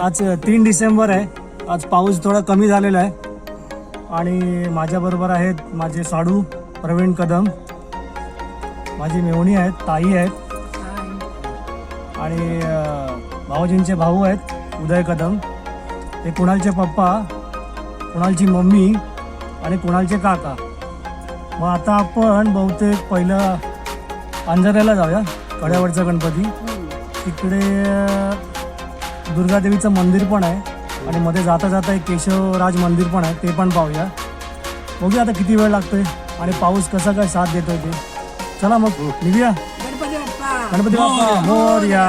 आज तीन डिसेंबर आहे. आज पाऊस थोडा कमी झालेला आहे. आणि माझ्याबरोबर आहेत माझे साडू प्रवीण कदम. माझी मेवणी आहेत ताई आहेत. आणि भाऊजींचे भाऊ आहेत उदय कदम. हे कुणालचे पप्पा कुणालची मम्मी आणि कुणालचे काका. मग आता आपण बहुतेक पहिलं अंजऱ्याला जाऊया कड्यावरचा गणपती. तिकडे दुर्गादेवीचं मंदिर पण आहे आणि मध्ये जाता जाता एक केशवराज मंदिर पण आहे ते पण पाहूया. बघूया आता किती वेळ लागतोय आणि पाऊस कसा काय साथ देतोय ते. चला मग निघूया. गणपती बाप्पा. गणपती बाप्पा मोरया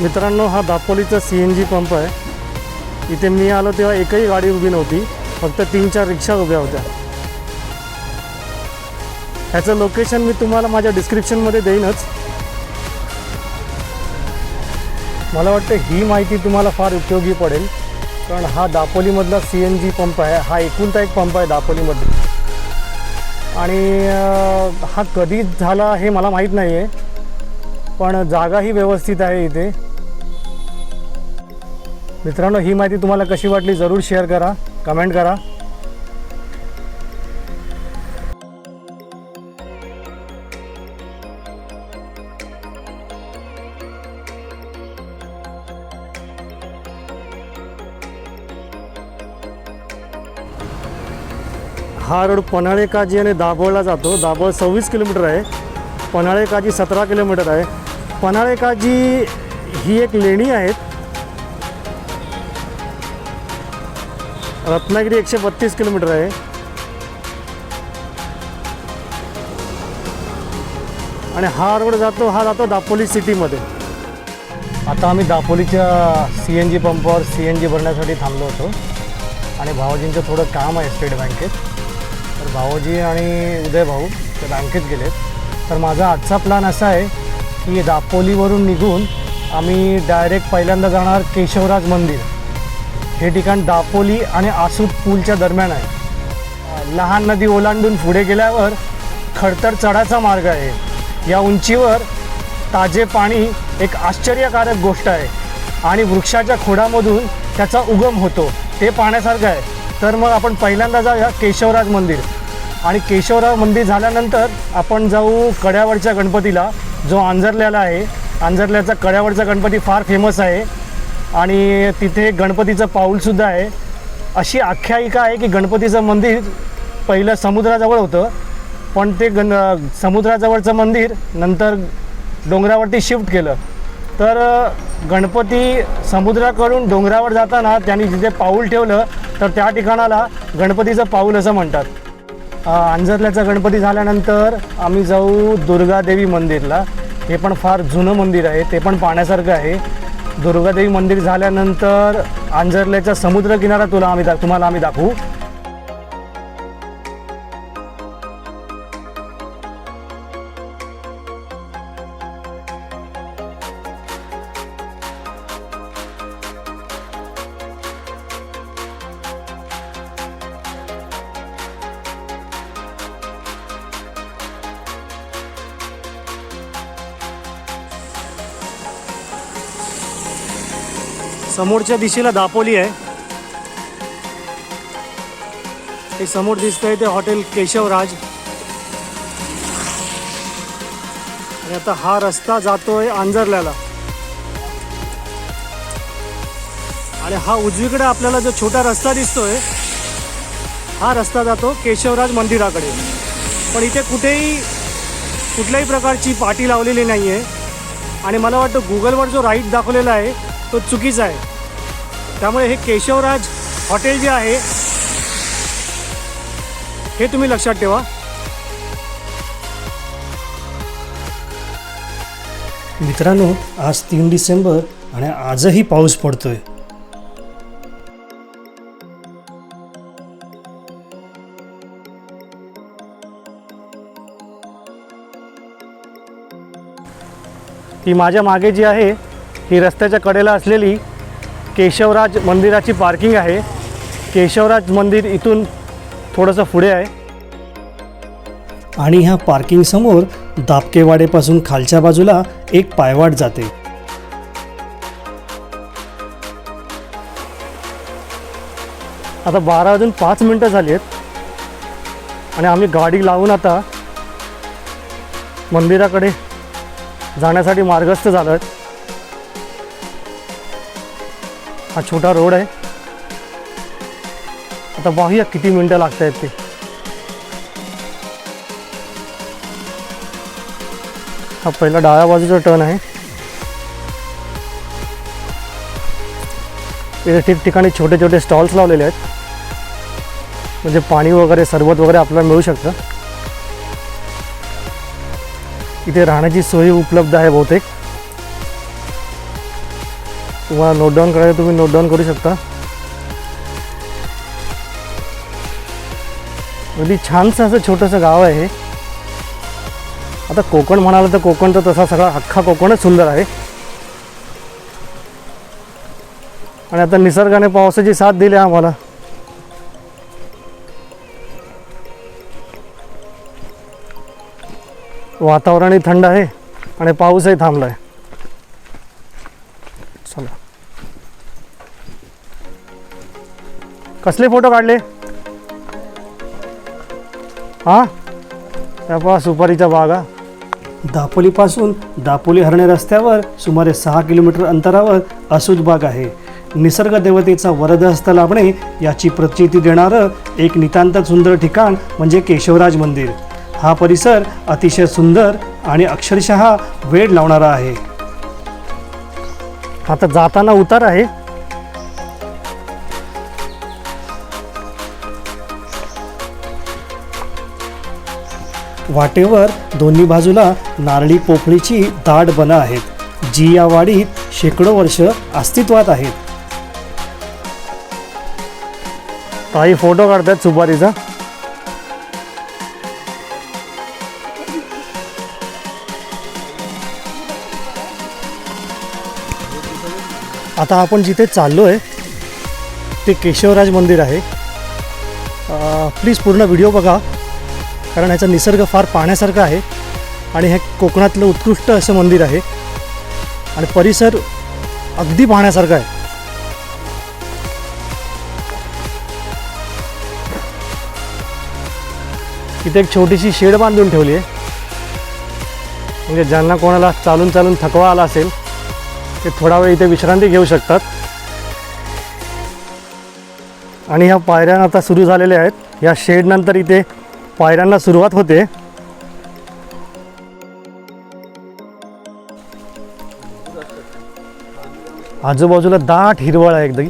मित्रांनो हा दापोलीचा सी एन जी पंप आहे. इथे मी आलो तेव्हा एकही गाडी उभी नव्हती. फक्त तीन चार रिक्षा उभ्या होत्या. ह्याचं लोकेशन मी तुम्हाला माझ्या डिस्क्रिप्शनमध्ये देईनच. मला वाटतं ही माहिती तुम्हाला फार उपयोगी पडेल. कारण हा दापोलीमधला सी एन जी पंप आहे. हा एकुलता एक पंप आहे दापोलीमध्ये. आणि हा कधी झाला हे मला माहीत नाही आहे पण जागाही व्यवस्थित आहे इथे. मित्रांनो ही माहिती तुम्हाला कशी वाटली जरूर शेअर करा कमेंट करा. हा रोड पन्हाळे काजी आणि दाभोळला जातो. दाभोळ सव्वीस किलोमीटर आहे. पन्हाळे काजी सतरा किलोमीटर आहे. पन्हाळे काजी ही एक लेणी आहेत. रत्नागिरी एकशे बत्तीस किलोमीटर आहे. आणि हा रोड जातो हा जातो दापोली सिटीमध्ये. आता आम्ही दापोलीच्या सी एन जी पंपावर सी एन जी भरण्यासाठी थांबलो होतो. आणि भावाजींचं थोडं काम आहे स्टेट बँकेत. तर भाऊजी आणि उदय भाऊ ते बँकेत गेलेत. तर माझा आजचा प्लॅन असा आहे की दापोलीवरून निघून आम्ही डायरेक्ट पहिल्यांदा जाणार केशवराज मंदिर. हे ठिकाण दापोली आणि आसूत पूलच्या दरम्यान आहे. लहान नदी ओलांडून पुढे गेल्यावर खडतर चढाचा मार्ग आहे. या उंचीवर ताजे पाणी एक आश्चर्यकारक गोष्ट आहे आणि वृक्षाच्या खोडामधून त्याचा उगम होतो. ते पाहण्यासारखं आहे. तर मग आपण पहिल्यांदा जाऊया केशवराज मंदिर. आणि केशवराज मंदिर झाल्यानंतर आपण जाऊ कड्यावरच्या गणपतीला जो आंजरल्याला आहे. आंजरल्याचा कड्यावरचा गणपती फार फेमस आहे. आणि तिथे गणपतीचं पाऊलसुद्धा आहे. अशी आख्यायिका आहे की गणपतीचं मंदिर पहिलं समुद्राजवळ होतं. पण ते गण समुद्राजवळचं मंदिर नंतर डोंगरावरती शिफ्ट केलं. तर गणपती समुद्राकडून डोंगरावर जाताना त्यांनी जिथे पाऊल ठेवलं तर त्या ठिकाणाला गणपतीचं पाऊल असं म्हणतात. अंजरल्याचा गणपती झाल्यानंतर आम्ही जाऊ दुर्गादेवी मंदिरला. हे पण फार जुनं मंदिर आहे ते पण पाहण्यासारखं आहे. दुर्गादेवी मंदिर झाल्यानंतर अंजरल्याचा समुद्रकिनारा तुला आम्ही दा तुम्हाला आम्ही दाखवू. समोरच्या दिशेला दापोली आहे. ते समोर दिसतंय ते हॉटेल केशवराज. आणि आता हा रस्ता जातोय आंजरल्याला. आणि हा उजवीकडे आपल्याला जो छोटा रस्ता दिसतोय हा रस्ता जातो केशवराज मंदिराकडे. पण इथे कुठेही कुठल्याही प्रकारची पाटी लावलेली नाही आहे आणि मला वाटतं गुगलवर जो राईट दाखवलेला आहे तो चुकीचा आहे. त्यामुळे हे केशवराज हॉटेल जे आहे हे तुम्ही लक्षात ठेवा. मित्रांनो आज तीन डिसेंबर आणि आजही पाऊस पडतोय. ती माझ्या मागे जी आहे ही रस्त्याच्या कडेला असलेली केशवराज मंदिराची पार्किंग आहे. केशवराज मंदिर इथून थोडंसं पुढे आहे. आणि ह्या पार्किंग समोर दापकेवाडेपासून खालच्या बाजूला एक पायवाट जाते. आता बारा वाजून पाच मिनटं झाली आहेत आणि आम्ही गाडी लावून आता मंदिराकडे जाण्यासाठी मार्गस्थ झालो आहेत हा छोटा रोड आहे. आता पाहूया किती मिनटं लागत आहेत ते. हा पहिला डाव्या बाजूचा टर्न आहे. इथे ठिकठिकाणी छोटे छोटे स्टॉल्स लावलेले आहेत. म्हणजे पाणी वगैरे सरबत वगैरे आपल्याला मिळू शकतं. इथे राहण्याची सोय उपलब्ध आहे बहुतेक. तुम्हाला नोट डाऊन करायचं तुम्ही नोट डाऊन करू शकता. अगदी छानसं असं छोटंसं गाव आहे आता कोकण म्हणाल तर कोकण तर तसा सगळा अख्खा कोकणच सुंदर आहे. आणि आता निसर्गाने पावसाची साथ दिली आम्हाला. वातावरणही थंड आहे आणि पाऊसही थांबला आहे चला. कसले फोटो काढले? हा? त्या पहा सुपारीच्या बागा. दापोलीपासून दापोली हरणे रस्त्यावर सुमारे सहा किलोमीटर अंतरावर असूज बाग आहे. निसर्ग देवतेचा वरदहस्त लाभणे याची प्रचिती देणारं एक नितांत सुंदर ठिकाण म्हणजे केशवराज मंदिर. हा परिसर अतिशय सुंदर आणि अक्षरशः वेळ लावणारा आहे. आता जाताना उतार आहे. वाटेवर दोन्ही बाजूला नारळी पोफळीची दाट बनं आहेत. जी या वाडीत शेकडो वर्ष अस्तित्वात आहेत. काही फोटो काढतात सुपारीचा. आता आपण जिथे चाललो आहे ते केशवराज मंदिर आहे. प्लीज पूर्ण व्हिडिओ बघा कारण ह्याचा निसर्ग फार पाहण्यासारखा आहे आणि हे कोकणातलं उत्कृष्ट असं मंदिर आहे. आणि परिसर अगदी पाहण्यासारखा आहे. इथे एक छोटीशी शेड बांधून ठेवली आहे. म्हणजे ज्यांना कोणाला चालून चालून थकवा आला असेल ते थोडा वेळ इथे विश्रांती घेऊ शकतात. आणि ह्या पायऱ्या आता सुरू झालेल्या आहेत. या शेडनंतर इथे पायऱ्यांना सुरुवात होते. आजूबाजूला दाट हिरवळ आहे एकदम.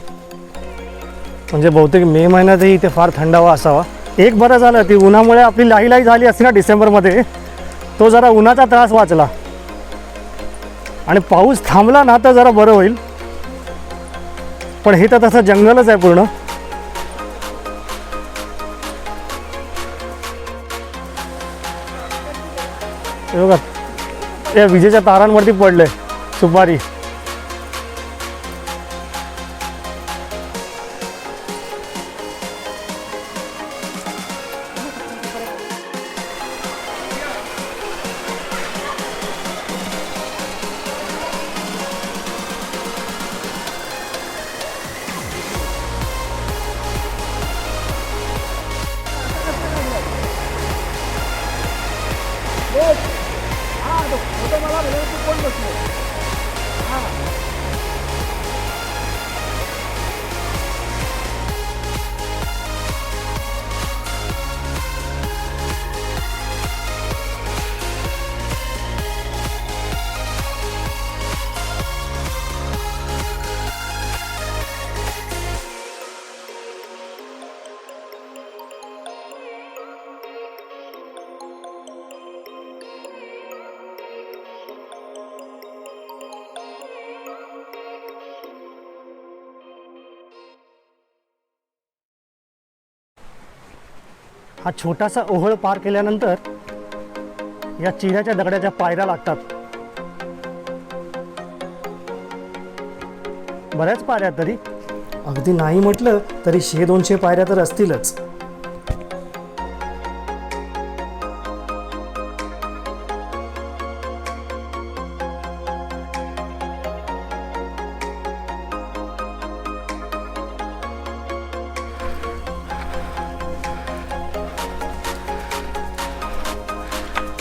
म्हणजे बहुतेक मे महिन्यातही इथे फार थंडावा असावा. एक बरं झालं ती उन्हामुळे आपली लाही लाही झाली असती ना डिसेंबरमध्ये. तो जरा उन्हाचा त्रास वाचला. आणि पाऊस थांबला ना तर जरा बरं होईल. पण हे तर तसं जंगलच आहे पूर्ण. हे बघा या विजेच्या तारांवरती पडलंय सुपारी. हा छोटासा ओहळ पार केल्यानंतर या चिऱ्याच्या दगडाच्या पायऱ्या लागतात. बऱ्याच पायऱ्या तरी. अगदी नाही म्हटलं तरी शे दोनशे पायऱ्या तर असतीलच.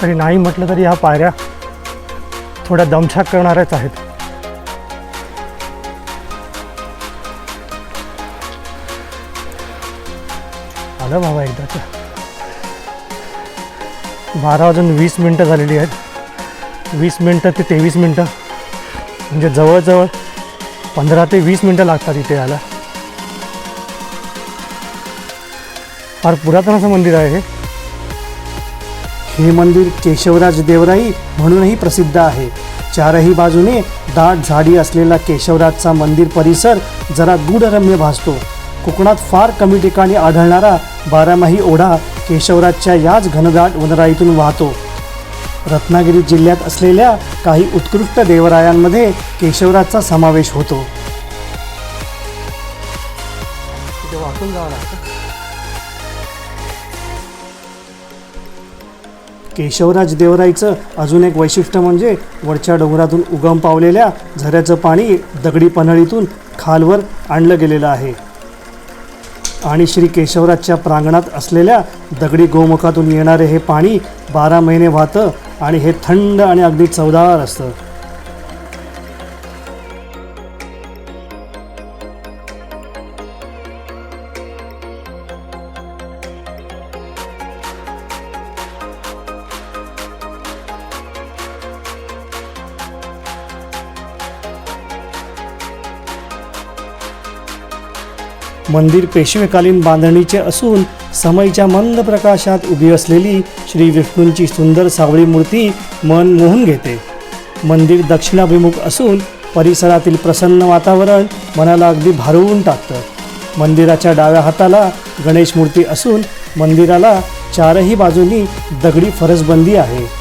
आणि नाही म्हटलं तरी ह्या पायऱ्या थोड्या दमछाक करणाऱ्याच आहेत. आलं बाबा एकदाच बारा वाजून वीस मिनटं झालेली आहेत. वीस मिनटं ते तेवीस मिनटं. म्हणजे जवळजवळ पंधरा ते वीस मिनटं लागतात इथे यायला. फार पुरातन असं मंदिर आहे हे. हे मंदिर केशवराज देवराई म्हणूनही प्रसिद्ध आहे. चारही बाजूने दाट झाडी असलेला केशवराजचा मंदिर परिसर जरा गूढरम्य भासतो. कोकणात फार कमी ठिकाणी आढळणारा बारामाही ओढा केशवराजच्या याच घनदाट वनराईतून वाहतो. रत्नागिरी जिल्ह्यात असलेल्या काही उत्कृष्ट देवरायांमध्ये केशवराजचा समावेश होतो. केशवराज देवराईचं अजून एक वैशिष्ट्य म्हणजे वरच्या डोंगरातून उगम पावलेल्या झऱ्याचं पाणी दगडी पन्हाळीतून खालवर आणलं गेलेलं आहे. आणि श्री केशवराजच्या प्रांगणात असलेल्या दगडी गोमुखातून येणारे हे पाणी बारा महिने वाहतं आणि हे थंड आणि अगदी चवदार असतं. मंदिर पेशवेकालीन बांधणीचे असून समयच्या मंद प्रकाशात उभी असलेली श्री विष्णूंची सुंदर सावळी मूर्ती मन मोहून घेते. मंदिर दक्षिणाभिमुख असून परिसरातील प्रसन्न वातावरण मनाला अगदी भारवून टाकतं. मंदिराच्या डाव्या हाताला गणेश मूर्ती असून मंदिराला चारही बाजूनी दगडी फरसबंदी आहे.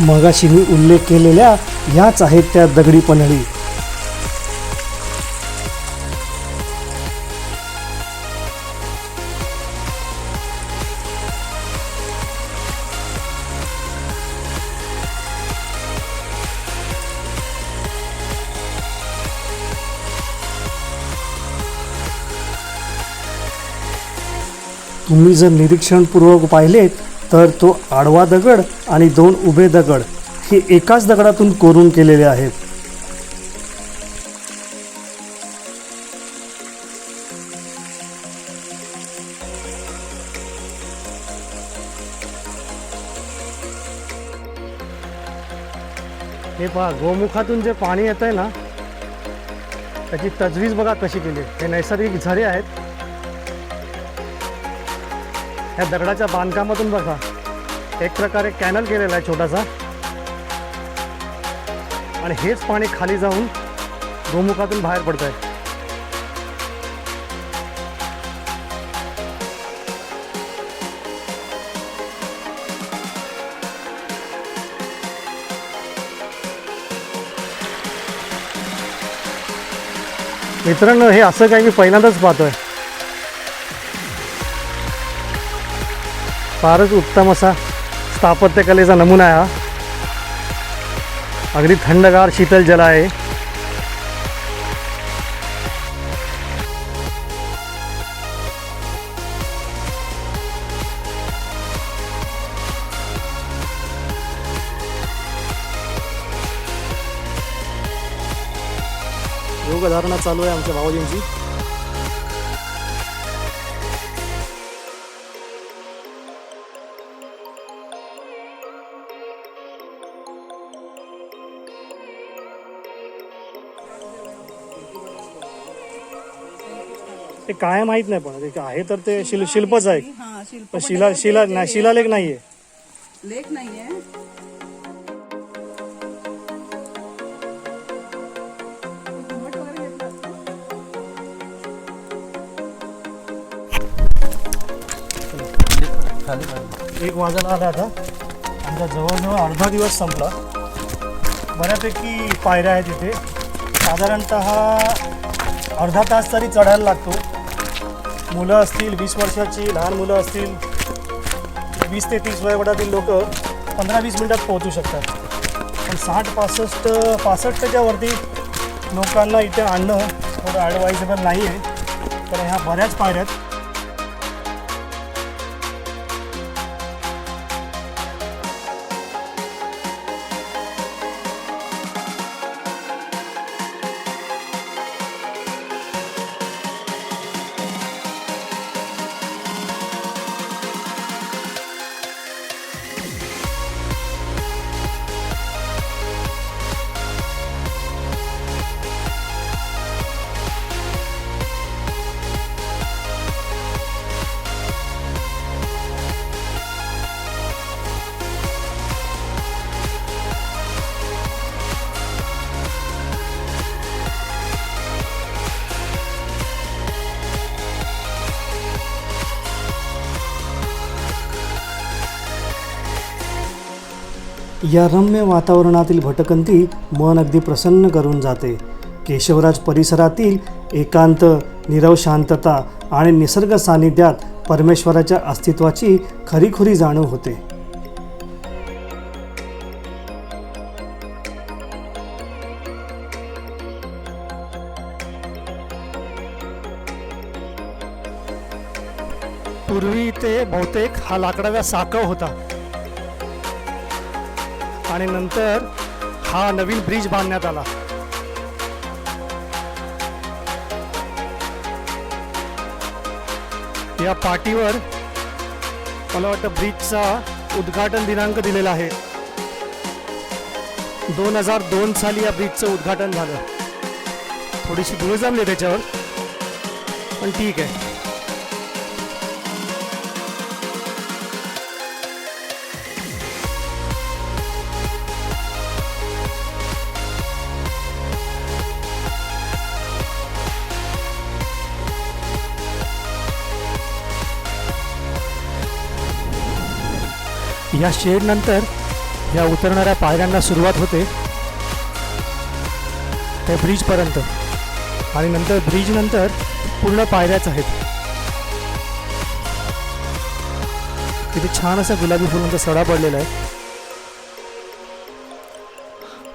मगाशी मी उल्लेख केलेल्या ह्याच आहेत त्या दगडी पन्हाळी तुम्ही जर निरीक्षणपूर्वक पाहिलेत तर तो आडवा दगड आणि दोन उभे दगड हे एकाच दगडातून कोरून केलेले आहेत. हे पहा गोमुखातून जे पाणी येत आहे ना त्याची तजवीज बघा कशी केली हे नैसर्गिक झरे आहेत. ह्या दगडाच्या बांधकामातून बघा. एक प्रकारे कॅनल केलेला आहे छोटासा. आणि हेच पाणी खाली जाऊन गोमुखातून बाहेर पडत आहे मित्रांनो हे असं काही मी पहिल्यांदाच पाहतोय. फारच उत्तम असा स्थापत्यकलेचा नमुना आहे हा. अगदी थंडगार शीतल जल आहे. योगधारणा चालू आहे आमच्या भावाजींची ते काय माहीत नाही पण ते आहे तर ते शिल शिल्पच आहे. हा शिल्प पण शिला शिला नाही शिलालेख नाहीये. लेख नाहीये? घुमट वगैरे घेतलं असतं? एक वाजायला आला आता. आमचा जवळजवळ अर्धा दिवस संपला. बऱ्यापैकी पायऱ्या आहेत इथे. साधारणत अर्धा तास तरी चढायला लागतो. मुलं असतील वीस वर्षाची लहान मुलं असतील वीस ते तीस वयोगटातील लोक पंधरा वीस मिनटात पोहोचू शकतात. पण साठ पासष्ट पासष्टच्या वरती लोकांना इथे आणणं थोडं ॲडवायझेबल नाही आहे तर ह्या बऱ्याच पायऱ्या आहेत. या रम्य वातावरणातील भटकंती मन अगदी प्रसन्न करून जाते. केशवराज परिसरातील एकांत निरव शांतता आणि निसर्ग सानिध्यात परमेश्वराच्या अस्तित्वाची खरीखुरी जाणीव होते. पूर्वी ते बहुतेक हा लाकडाचा साकव होता. आणि नंतर हा नवीन ब्रिज बांधण्यात आला. या पाटीवर मला वाटतं ब्रिजचा उद्घाटन दिनांक दिलेला आहे. दोन हजार दोन साली या ब्रिजचं उद्घाटन झालं. थोडीशी धुळे जमली त्याच्यावर पण ठीक आहे. या शेड नंतर या उतरणाऱ्या पायऱ्यांना सुरुवात होते. त्या ब्रिजपर्यंत आणि नंतर ब्रिजनंतर पूर्ण पायऱ्याच आहेत. तिथे छान असा गुलाबी फुलांचा सडा पडलेला आहे.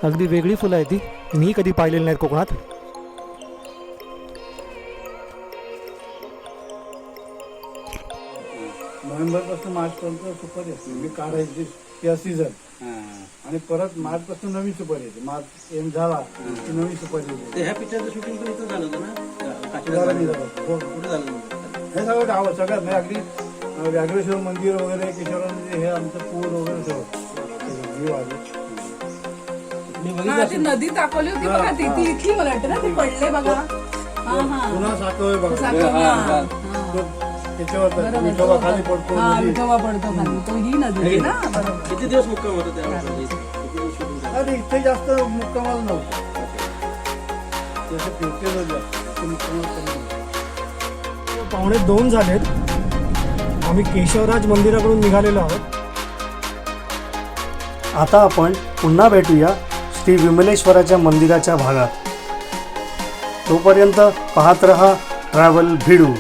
अगदी वेगळी फुलं आहे ती. मी कधी पाहिलेली नाहीत कोकणात. नोव्हेंबरपासून मार्च पर्यंत सुपारी असते मी काढायची या सीझन आणि परत मार्च पासून नवी सुपारी येते. मार्च एम झाला की नवी सुपारी येते. ते ह्या पिक्चरचं शूटिंग पण इथं झालं होतं ना. हो. कुठे झालं होतं? हे सगळं गाव सगळ्यात म्हणजे अगदी व्याघ्रेश्वर मंदिर वगैरे किशोर हे आमचं पूर वगैरे सगळं. हे हा ती नदी दाखवली होती बघा ती ती इथली मला वाटतं ना ती पडले बघा. हा हा. पुन्हा साखर बघा. साखर, हा, हा. तो त्याच्यावर बरोबर, विठोबा खाली. पडतो हा नदी. विठोबा पडतो खाली. तो ही नदी आहे ना बरोबर. किती दिवस मुक्काम होता त्या? अरे इथे जास्त मुक्कामाल मुक्कामाल नव्हतं. पावणे दोन झालेत. आम्ही केशवराज मंदिराकडून निघालेलो आहोत. आता आपण पुन्हा भेटूया श्री विमलेश्वराच्या मंदिराच्या भागात. तोपर्यंत पाहत रहा ट्रॅव्हल भिडू.